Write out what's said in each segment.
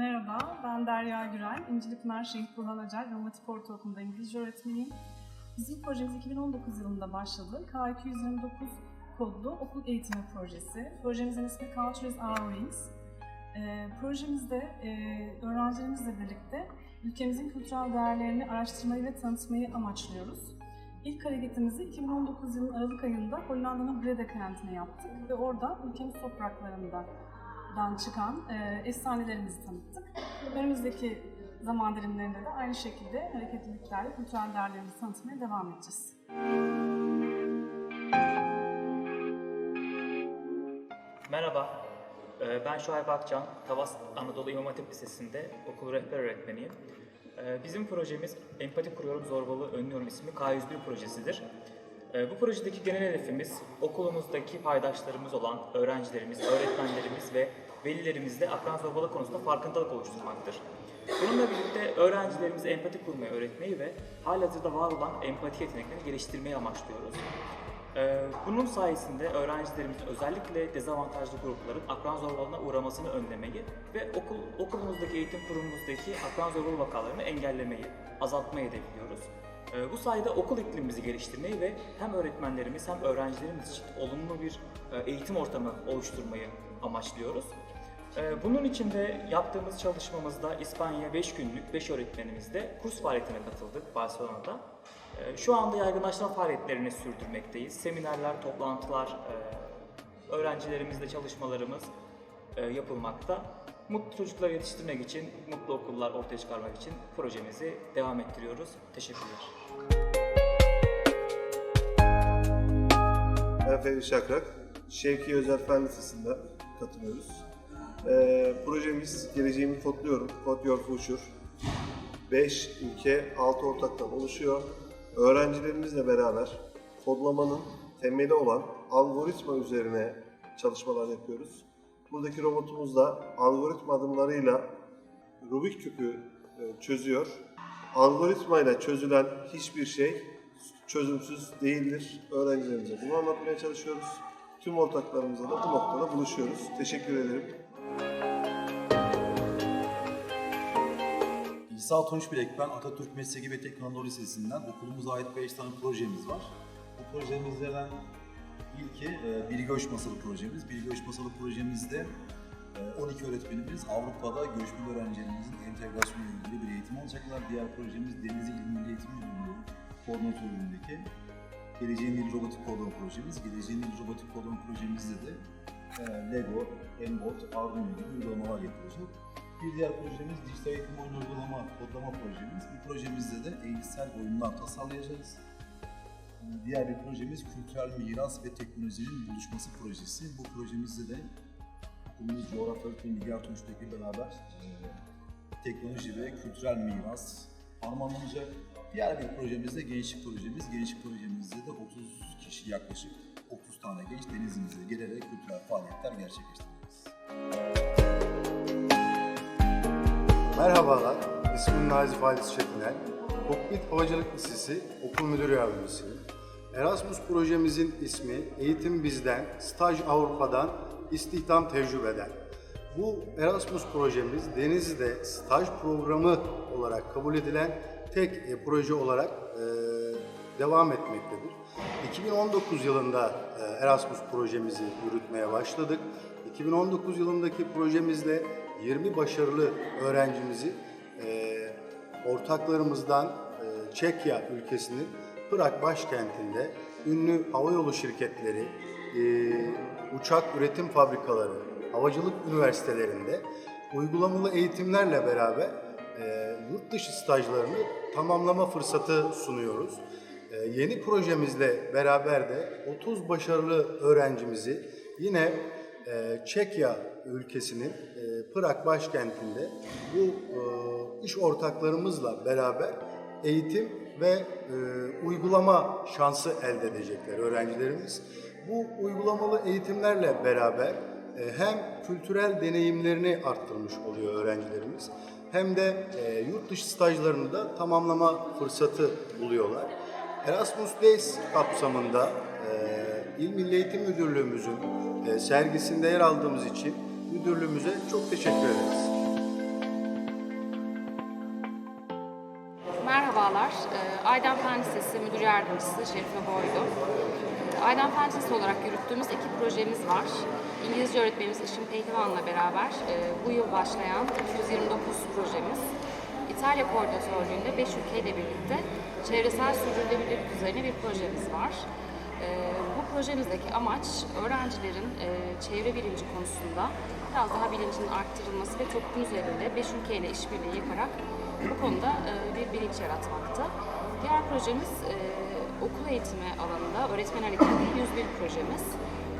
Merhaba, ben Derya Gürel. İncili Pınar Şehit Burhan Acar, Romatik Ortaokulu'nda İngilizce öğretmeniyim. Bizim projemiz 2019 yılında başladı. K229 kodlu okul eğitimi projesi. Projemizin ismi Culture is Our Wings. Ee, projemizde e, öğrencilerimizle birlikte ülkemizin kültürel değerlerini araştırmayı ve tanıtmayı amaçlıyoruz. İlk hareketimizi 2019 yılının Aralık ayında Hollanda'nın Breda kentine yaptık ve orada ülkemiz topraklarında dan çıkan e, efsanelerimizi tanıttık. Önümüzdeki zaman dilimlerinde de aynı şekilde hareketliliklerle kültürel değerlerimizi tanıtmaya devam edeceğiz. Merhaba, ee, ben Şuayb Akcan, Tavas Anadolu İmam Hatip Lisesi'nde okul rehber öğretmeniyim. Ee, Bizim projemiz Empati Kuruyorum Zorbalığı Önlüyorum isimli K101 projesidir. Ee, Bu projedeki genel hedefimiz okulumuzdaki paydaşlarımız olan öğrencilerimiz, öğretmenlerimiz ve velilerimizle akran konusunda farkındalık oluşturmaktır. Bununla birlikte öğrencilerimize empati kurmayı öğretmeyi ve halihazırda var olan empati yeteneklerini geliştirmeyi amaçlıyoruz. Ee, Bunun sayesinde öğrencilerimizin özellikle dezavantajlı grupların akran zorbalığına uğramasını önlemeyi ve okul okulumuzdaki eğitim kurumumuzdaki akran zorbalığı vakalarını engellemeyi, azaltmayı hedefliyoruz. Ee, Bu sayede okul iklimimizi geliştirmeyi ve hem öğretmenlerimiz hem öğrencilerimiz için olumlu bir e, eğitim ortamı oluşturmayı amaçlıyoruz. Ee, Bunun için de yaptığımız çalışmamızda İspanya 5 günlük 5 öğretmenimizle kurs faaliyetine katıldık Barcelona'da. Ee, Şu anda yaygınlaştırma faaliyetlerini sürdürmekteyiz. Seminerler, toplantılar, e, öğrencilerimizle çalışmalarımız e, yapılmakta. Mutlu çocukları yetiştirmek için, mutlu okullar ortaya çıkarmak için projemizi devam ettiriyoruz. Teşekkürler. Ben Fevzi Şakrak. Şevki Özel Fen Lisesi'nde katılıyoruz. Ee, projemiz Geleceğimi Kodluyorum, Code Your Future. 5 ülke, 6 ortaktan oluşuyor. Öğrencilerimizle beraber kodlamanın temeli olan algoritma üzerine çalışmalar yapıyoruz. Buradaki robotumuz da algoritma adımlarıyla Rubik küpü e, çözüyor. Algoritmayla çözülen hiçbir şey çözümsüz değildir. Öğrencilerimize bunu anlatmaya çalışıyoruz. Tüm ortaklarımızla da bu noktada buluşuyoruz. Teşekkür ederim. İsa Tunç Bilek, ben Atatürk Mesleki ve Teknoloji Lisesi'nden okulumuza ait 5 tane projemiz var. Bu projemizlerden ilki e, Bilgi Göç Masalı projemiz. Bilgi Göç Masalı projemizde e, 12 öğretmenimiz Avrupa'da göçmen öğrencilerimizin entegrasyonu ilgili bir eğitim alacaklar. Diğer projemiz Denizli İl Milli Eğitim Müdürlüğü koordinatörlüğündeki Geleceğin İl Robotik Kodlama projemiz. Geleceğin İl Robotik Kodlama projemizde de e, Lego, Embot, Arduino gibi uygulamalar yapılacak. Bir diğer projemiz dijital eğitim oyun uygulama, kodlama projemiz. Bu projemizde de eğitsel oyunlar tasarlayacağız. Diğer bir projemiz kültürel miras ve teknolojinin buluşması projesi. Bu projemizde de okulumuz coğrafya öğretmeni Nigar Tunç'taki beraber e, teknoloji ve kültürel miras harmanlanacak. Diğer bir projemiz de gençlik projemiz. Gençlik projemizde de 30 kişi yaklaşık 30 tane genç denizimize gelerek kültürel faaliyetler gerçekleştireceğiz. Merhabalar, ismim Nazif Halis Çetiner. Kokpit Havacılık Lisesi Okul Müdür Yardımcısıyım. Erasmus projemizin ismi Eğitim Bizden, Staj Avrupa'dan, İstihdam Tecrübeden. Bu Erasmus projemiz Denizli'de staj programı olarak kabul edilen tek e, proje olarak e, devam etmektedir. 2019 yılında e, Erasmus projemizi yürütmeye başladık. 2019 yılındaki projemizle 20 başarılı öğrencimizi ortaklarımızdan Çekya ülkesinin Prag başkentinde ünlü havayolu şirketleri, uçak üretim fabrikaları, havacılık üniversitelerinde uygulamalı eğitimlerle beraber e, yurt dışı stajlarını tamamlama fırsatı sunuyoruz. E, yeni projemizle beraber de 30 başarılı öğrencimizi yine e, Çekya ülkesinin e, Prag başkentinde bu e, iş ortaklarımızla beraber eğitim ve e, uygulama şansı elde edecekler öğrencilerimiz. Bu uygulamalı eğitimlerle beraber e, hem kültürel deneyimlerini arttırmış oluyor öğrencilerimiz hem de e, yurt dışı stajlarını da tamamlama fırsatı buluyorlar. Erasmus Days kapsamında e, İl Milli Eğitim Müdürlüğümüzün e, sergisinde yer aldığımız için müdürlüğümüze çok teşekkür ederiz. Merhabalar, e, Aydem Fen Lisesi Müdür Yardımcısı Şerife Boydu. Aydan Lisesi olarak yürüttüğümüz iki projemiz var. İngilizce öğretmenimiz Işın Pehlivan'la beraber e, bu yıl başlayan 229 projemiz. İtalya Koordinatörlüğü'nde 5 ülkeyle birlikte çevresel sürdürülebilirlik üzerine bir projemiz var. Ee, bu projemizdeki amaç öğrencilerin e, çevre bilinci konusunda biraz daha bilincinin arttırılması ve toplum üzerinde 5 ülkeyle işbirliği yaparak bu konuda e, bir bilinç yaratmakta. Diğer projemiz e, okul eğitimi alanında öğretmen hareketli 101 projemiz.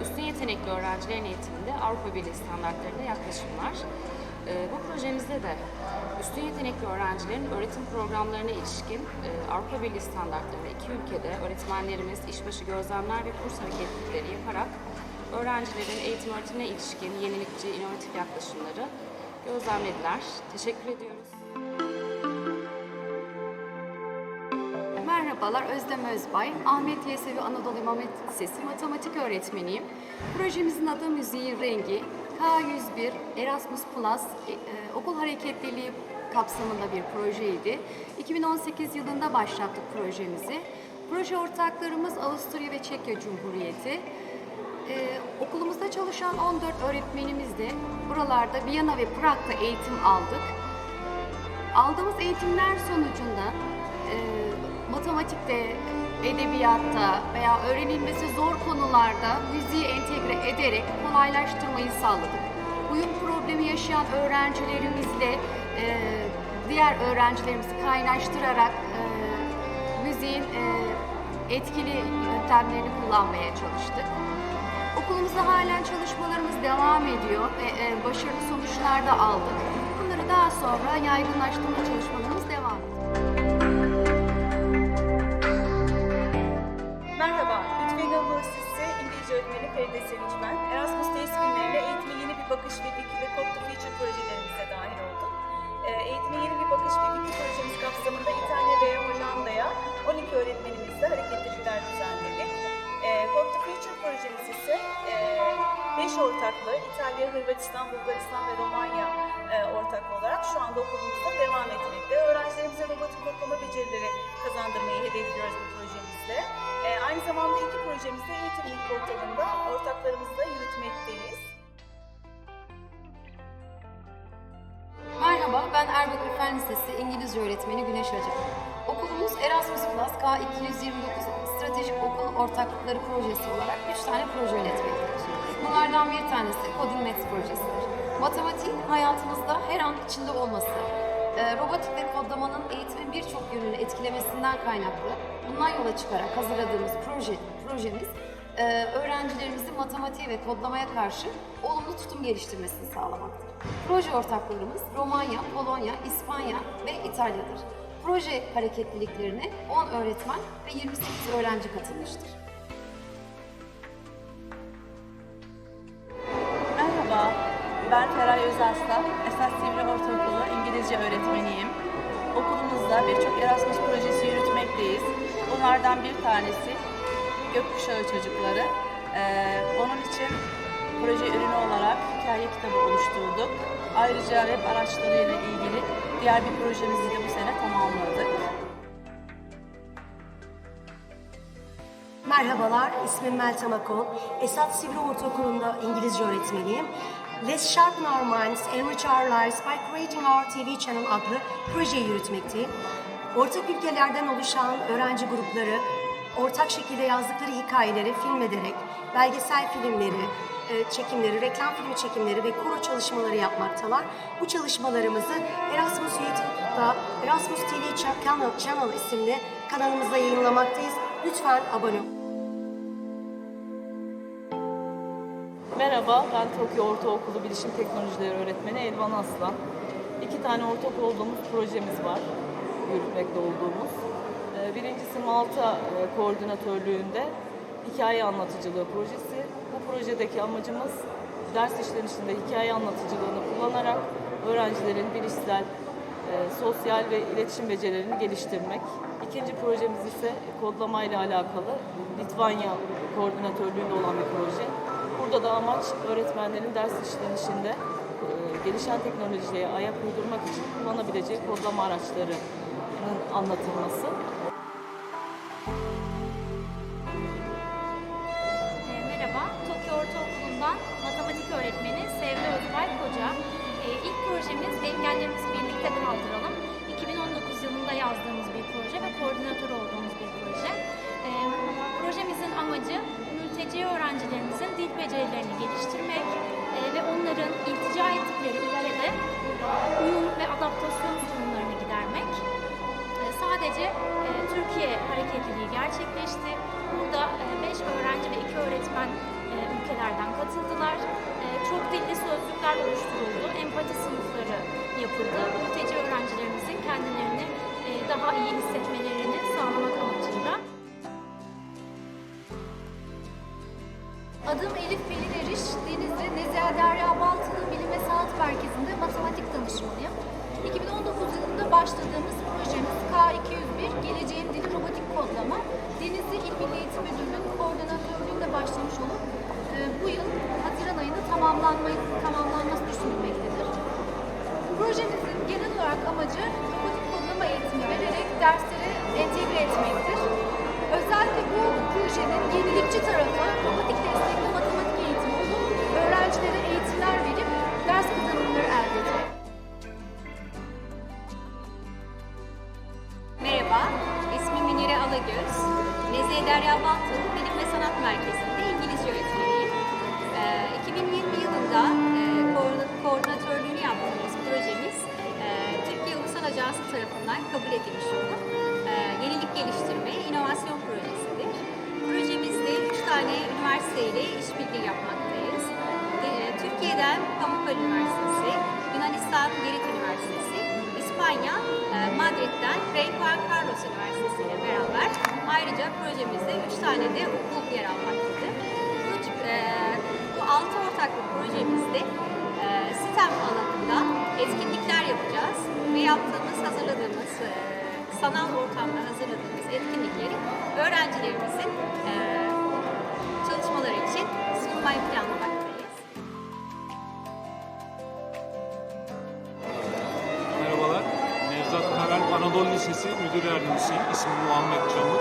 Üstün yetenekli öğrencilerin eğitiminde Avrupa Birliği standartlarına yaklaşımlar. E, bu projemizde de üstün yetenekli öğrencilerin öğretim programlarına ilişkin e, Avrupa Birliği standartlarında iki ülkede öğretmenlerimiz işbaşı gözlemler ve kurs hareketlilikleri yaparak öğrencilerin eğitim öğretimine ilişkin yenilikçi, inovatif yaklaşımları gözlemlediler. Teşekkür ediyoruz. Merhabalar, Özlem Özbay. Ahmet Yesevi Anadolu İmam Lisesi matematik öğretmeniyim. Projemizin adı Müziğin Rengi. K101 Erasmus Plus e, e, okul hareketliliği kapsamında bir projeydi. 2018 yılında başlattık projemizi. Proje ortaklarımız Avusturya ve Çekya Cumhuriyeti. Ee, okulumuzda çalışan 14 öğretmenimiz de buralarda Viyana ve Prag'da eğitim aldık. Aldığımız eğitimler sonucunda e, matematikte, edebiyatta veya öğrenilmesi zor konularda müziği entegre ederek kolaylaştırmayı sağladık. Uyum problemi yaşayan öğrencilerimizle e, diğer öğrencilerimizi kaynaştırarak e, müziğin e, etkili yöntemlerini kullanmaya çalıştık. Okulumuzda halen çalışmalarımız devam ediyor ve e, başarılı sonuçlar da aldık. Bunları daha sonra yaygınlaştırma çalışmalarımız devam ediyor. Feride Sevinçmen. Erasmus Days günlerine eğitime yeni bir bakış ve fikir ve Code to Future projelerimize dahil olduk. Ee, eğitime yeni bir bakış ve fikir projemiz kapsamında İtalya ve Hollanda'ya 12 öğretmenimizle hareketlilikler düzenledik. Ee, Code to Future projemiz ise 5 ortaklı İtalya, Hırvatistan, Bulgaristan ve Romanya e, ortaklı olarak şu anda okulumuzda devam etmekte. Öğrencilerimize robotik kodlama becerileri kazandırmayı hedefliyoruz bu projemizle. E, aynı zamanda iki projemizde eğitim ilk portalında ortaklarımızla yürütmekteyiz. Merhaba, ben Erbakır Fen Lisesi İngilizce öğretmeni Güneş Hoca. Okulumuz Erasmus Plus K229 Stratejik Okul Ortaklıkları Projesi olarak 3 tane proje yönetmektedir. Bunlardan bir tanesi Coding Maths projesidir. Matematiğin hayatımızda her an içinde olması, e, robotik ve kodlamanın eğitimin birçok yönünü etkilemesinden kaynaklı bundan yola çıkarak hazırladığımız proje, projemiz e, öğrencilerimizin matematiğe ve kodlamaya karşı olumlu tutum geliştirmesini sağlamaktır. Proje ortaklarımız Romanya, Polonya, İspanya ve İtalya'dır. Proje hareketliliklerine 10 öğretmen ve 28 öğrenci katılmıştır. Merhaba, ben Feray Özarslan. Esas Sivri Ortaokulu İngilizce öğretmeniyim. Okulumuzda birçok Erasmus projesi yürütmekteyiz. Bunlardan bir tanesi Gökkuşağı Çocukları. Ee, onun için proje ürünü olarak hikaye kitabı oluşturduk. Ayrıca web araçlarıyla ilgili diğer bir projemizi de bu sene tamamladık. Merhabalar, ismim Meltem Akol. Esat Sivri Ortaokulu'nda İngilizce öğretmeniyim. Let's Sharpen Our Minds, Enrich Our Lives by Creating Our TV Channel adlı projeyi yürütmekteyim. Ortak ülkelerden oluşan öğrenci grupları ortak şekilde yazdıkları hikayeleri film ederek belgesel filmleri, çekimleri, reklam filmi çekimleri ve koro çalışmaları yapmaktalar. Bu çalışmalarımızı Erasmus YouTube'da Erasmus TV Channel, Channel isimli kanalımızda yayınlamaktayız. Lütfen abone olun. Merhaba, ben Tokyo Ortaokulu Bilişim Teknolojileri Öğretmeni Elvan Aslan. İki tane ortak olduğumuz projemiz var, yürütmekte olduğumuz. Ee, Birincisi Malta e, Koordinatörlüğü'nde hikaye anlatıcılığı projesi. Bu projedeki amacımız ders işlenişinde hikaye anlatıcılığını kullanarak öğrencilerin bilişsel, e, sosyal ve iletişim becerilerini geliştirmek. İkinci projemiz ise kodlama ile alakalı Litvanya Koordinatörlüğü'nde olan bir proje. Burada da amaç öğretmenlerin ders işlenişinde e, gelişen teknolojiye ayak uydurmak için kullanabileceği kodlama araçları anlatılması. Projemiz Engellerimizi Birlikte Kaldıralım. 2019 yılında yazdığımız bir proje ve koordinatör olduğumuz bir proje. E, projemizin amacı mülteci öğrencilerimizin dil becerilerini geliştirmek e, ve onların iltica ettikleri ülkede uyum ve adaptasyon sorunlarını gidermek. E, Sadece e, Türkiye hareketliliği gerçekleşti. Burada 5 öğrenci ve 2 öğretmen e, ülkelerden katıldılar. E, Çok dilli sözlükler oluşturuldu. Empati daha iyi hissetmelerini sağlamak amacıyla. Adım Elif Pelin Eriş, Denizli Nezihe Derya Baltılı Bilim ve Sanat Merkezi'nde matematik danışmanıyım. 2019 yılında başladığımız projemiz K201 Geleceğin Dili Robotik Kodlama. Denizli İl Milli Eğitim Müdürlüğü'nün koordinatörlüğünde başlamış olup e, bu yıl Haziran ayında tamamlanmayı, tamamlanması düşünülmektedir. Projemizin genel olarak amacı derste üniversite ile işbirliği yapmaktayız. E, Türkiye'den Pamukkale Üniversitesi, Yunanistan Girit Üniversitesi, İspanya, e, Madrid'den Rey Juan Carlos Üniversitesi ile beraber ayrıca projemizde 3 tane de okul yer almaktadır. Bu, e, bu altı ortaklı projemizde e, STEM alanında etkinlikler yapacağız ve yaptığımız, hazırladığımız, sanal ortamda hazırladığımız etkinlikleri öğrencilerimizin Lisesi Müdür Yardımcısıyım. İsmim Muhammed Çamur.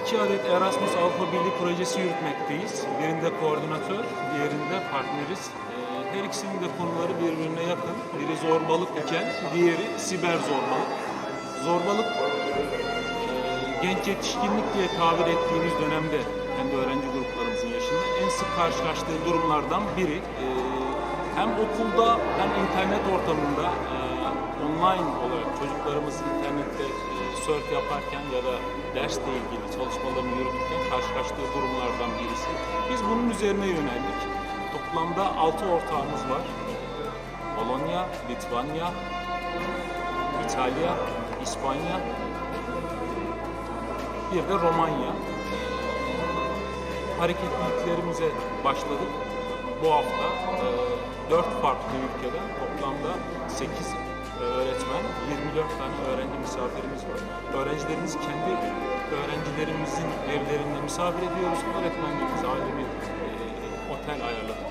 İki adet Erasmus Avrupa Birliği projesi yürütmekteyiz. Birinde koordinatör, diğerinde partneriz. Ee, Her ikisinin de konuları birbirine yakın. Biri zorbalık iken diğeri siber zorbalık. Zorbalık e, genç yetişkinlik diye tabir ettiğimiz dönemde kendi öğrenci gruplarımızın yaşında en sık karşılaştığı durumlardan biri. Ee, hem okulda hem internet ortamında e, online olarak çocuklarımız internette e, surf yaparken ya da dersle ilgili çalışmalarını yürütürken karşılaştığı durumlardan birisi. Biz bunun üzerine yöneldik. Toplamda 6 ortağımız var. Polonya, Litvanya, İtalya, İspanya, bir de Romanya. Hareketliliklerimize başladık. Bu hafta e, 4 farklı ülkeden toplamda 8 öğretmen, 24 tane öğrenci misafirimiz var. Öğrencilerimiz kendi öğrencilerimizin evlerinde misafir ediyoruz. Öğretmenlerimize ayrı bir e, otel ayarladık.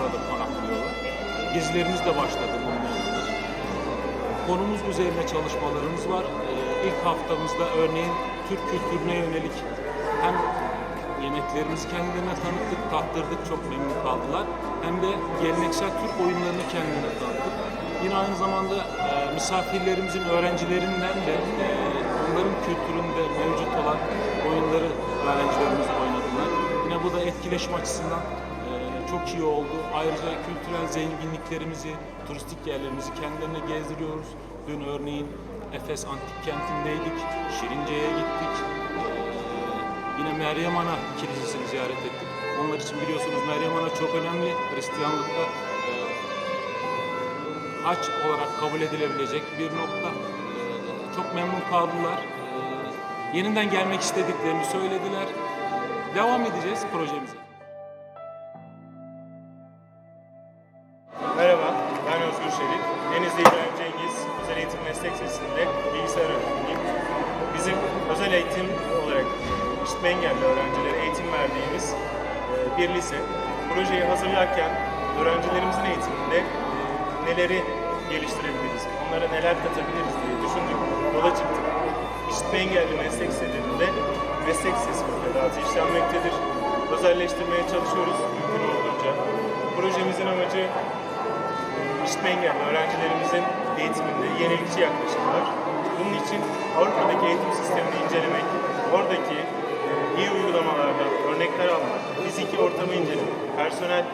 Orada konaklıyorlar. Gezilerimiz de başladı ilgili. Konumuz üzerine çalışmalarımız var. Ee, ilk haftamızda örneğin Türk kültürüne yönelik hem yemeklerimizi kendilerine tanıttık, tattırdık, çok memnun kaldılar. Hem de geleneksel Türk oyunlarını kendilerine tanıttık. Yine aynı zamanda e, misafirlerimizin öğrencilerinden de e, onların kültüründe mevcut olan oyunları öğrencilerimiz oynadılar. Yine bu da etkileşim açısından e, çok iyi oldu. Ayrıca kültürel zenginliklerimizi, turistik yerlerimizi kendilerine gezdiriyoruz. Dün örneğin Efes Antik Kenti'ndeydik, Şirince'ye gittik. Ee, yine Meryem Ana Kilisesi'ni ziyaret ettik. Onlar için biliyorsunuz Meryem Ana çok önemli. Hristiyanlıkta haç olarak kabul edilebilecek bir nokta. Ee, çok memnun kaldılar. Ee, yeniden gelmek istediklerini söylediler. Devam edeceğiz projemize. Lisesi müfredatı işlenmektedir. Özelleştirmeye çalışıyoruz mümkün olduğunca. Projemizin amacı işitme engelli öğrencilerimizin eğitiminde yenilikçi yaklaşımlar. Bunun için Avrupa'daki eğitim sistemini incelemek, oradaki e, iyi uygulamalardan örnekler almak, fiziki ortamı incelemek, personel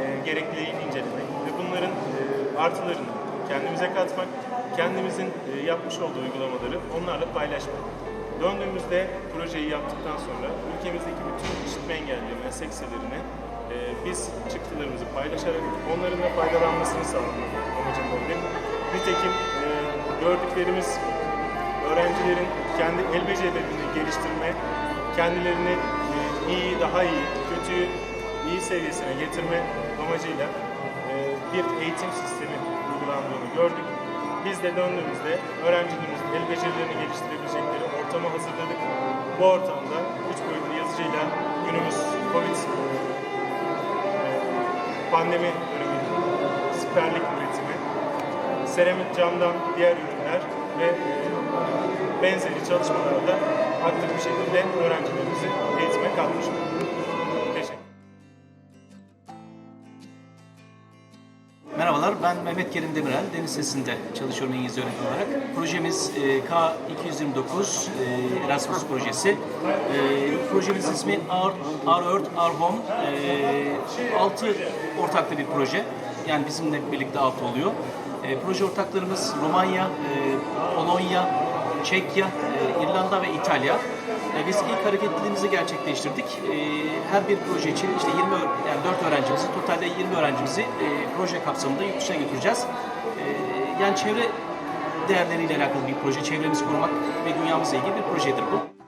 e, gerekliliğini incelemek ve bunların e, artılarını kendimize katmak, kendimizin yapmış olduğu uygulamaları onlarla paylaşmak. Döndüğümüzde projeyi yaptıktan sonra ülkemizdeki bütün işitme engelli meslek e, biz çıktılarımızı paylaşarak onların da faydalanmasını sağlamak amacındaydı. Nitekim e, gördüklerimiz öğrencilerin kendi el becerilerini geliştirme, kendilerini e, iyi, daha iyi, kötüyü iyi seviyesine getirme amacıyla e, bir eğitim sistemi uygulandığını gördük. Biz de döndüğümüzde öğrencilerimizin el becerilerini geliştirebilecekleri ortamı hazırladık. Bu ortamda üç boyutlu yazıcıyla günümüz Covid pandemi döneminde siperlik üretimi, seramik camdan diğer ürünler ve e, benzeri çalışmalarda aktif bir şekilde öğrencilerimizi eğitime katmış ben Mehmet Kerim Demirel, Deniz Sesi'nde çalışıyorum İngilizce öğretmen olarak. Projemiz e, K229 e, Erasmus projesi. E, projemizin ismi Our, Our Earth, Our Home. Altı ortaklı bir proje. Yani bizimle birlikte altı oluyor. Proje ortaklarımız Romanya, Polonya, Çekya, e, İrlanda ve İtalya. E, Biz ilk hareketliliğimizi gerçekleştirdik. E, Her bir proje için işte 20 ö- yani 4 öğrencimizi, totalde 20 öğrencimizi proje kapsamında yurt dışına götüreceğiz. Yani çevre değerleriyle alakalı bir proje, çevremizi korumak ve dünyamızla ilgili bir projedir bu.